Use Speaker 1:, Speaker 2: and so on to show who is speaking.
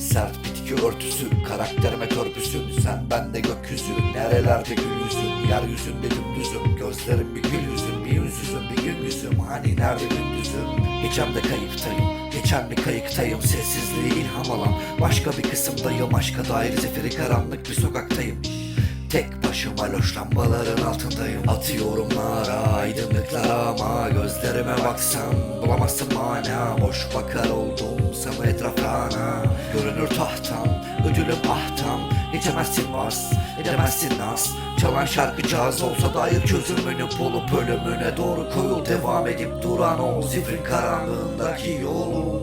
Speaker 1: Sert bitki örtüsü karakterime törpüsün Sen bende gökyüzü nerelerde gül yüzüm Yeryüzünde dümdüzüm gözlerim bir gül yüzüm Bir yüzsüzüm bir gün yüzüm. Hani nerede gündüzüm Gecemde kayıptayım geçen bir kayıktayım Sessizliği ilham alan başka bir kısımdayım. Aşka dair zifiri karanlık bir sokaktayım. Tek başıma loş lambaların altındayım. Atıyorum nara ama Gözlerime baksan bulamazsın mana. Boş bakar oldum sana etrafına. Görünür tahtam ödülüm ahtam Geçemezsin vaz edemezsin naz Çalan şarkı caz olsa dair çözümünü bulup ölümüne doğru koyul. Devam edip duran o zifrin karanlığındaki yolu